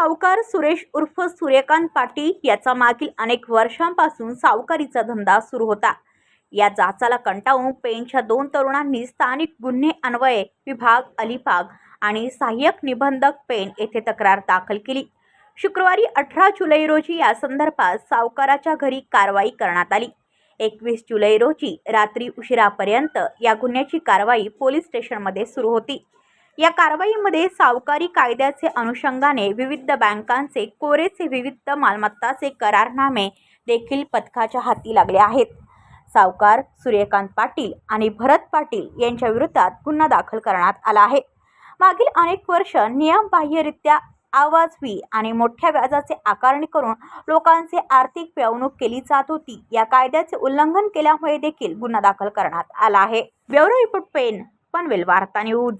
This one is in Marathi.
सावकार सुरेश उर्फ सूर्यकांत पाटील याचा मागील अनेक वर्षांपासून सावकारीचा धंदा सुरू होता. या जाचाला कंटाळून पेनच्या दोन तरुणांनी स्थानिक गुन्हे अन्वये विभाग अलिबाग आणि सहाय्यक निबंधक पेन येथे तक्रार दाखल केली. शुक्रवारी अठरा जुलै रोजी या संदर्भात सावकाराच्या घरी कारवाई करण्यात आली. एकवीस जुलै रोजी रात्री उशिरापर्यंत या गुन्ह्याची कारवाई पोलीस स्टेशनमध्ये सुरू होती. या कारवाईमध्ये सावकारी कायद्याचे अनुषंगाने विविध बँकांचे कोरेचे विविध मालमत्ताचे करारनामे देखील पथकाच्या हाती लागले आहेत. सावकार सूर्यकांत पाटील आणि भरत पाटील यांच्या विरोधात गुन्हा दाखल करण्यात आला आहे. मागील अनेक वर्ष नियमबाह्यरित्या आवाजवी आणि मोठ्या व्याजाचे आकारणी करून लोकांचे आर्थिक पिळवणूक केली जात होती. या कायद्याचे उल्लंघन केल्यामुळे देखील गुन्हा दाखल करण्यात आला आहे. ब्युरो रिपोर्ट पेन पनवेल वार्ता न्यूज.